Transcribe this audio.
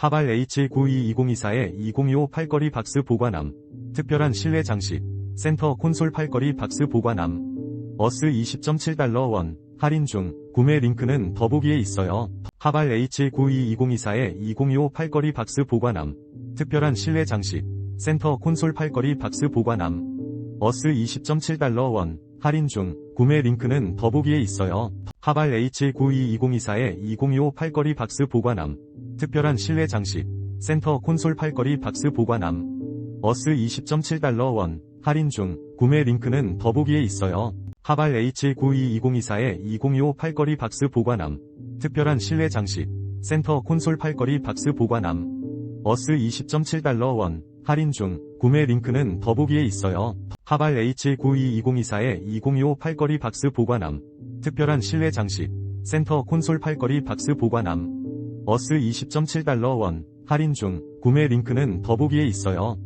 하발 H922024에 2025 팔걸이 박스 보관함. 특별한 실내 장식. 센터 콘솔 팔걸이 박스 보관함. 어스 20.7달러 원. 할인 중. 구매 링크는 더보기에 있어요. 하발 H922024에 2025 팔걸이 박스 보관함. 특별한 실내 장식. 센터 콘솔 팔걸이 박스 보관함. 어스 20.7달러 원. 할인 중. 구매 링크는 더보기에 있어요. 하발 H922024에 2025 팔걸이 박스 보관함. 특별한 실내 장식. 센터 콘솔 팔걸이 박스 보관함. 어스 20.7달러 원. 할인 중. 구매 링크는 더보기에 있어요. 하발 H922024에 2025 팔걸이 박스 보관함. 특별한 실내 장식. 센터 콘솔 팔걸이 박스 보관함. 어스 20.7달러 원. 할인 중. 구매 링크는 더보기에 있어요. 하발 H922024에 2025 팔걸이 박스 보관함. 특별한 실내 장식. 센터 콘솔 팔걸이 박스 보관함. 어스 20.7달러 원. 할인 중. 구매 링크는 더보기에 있어요.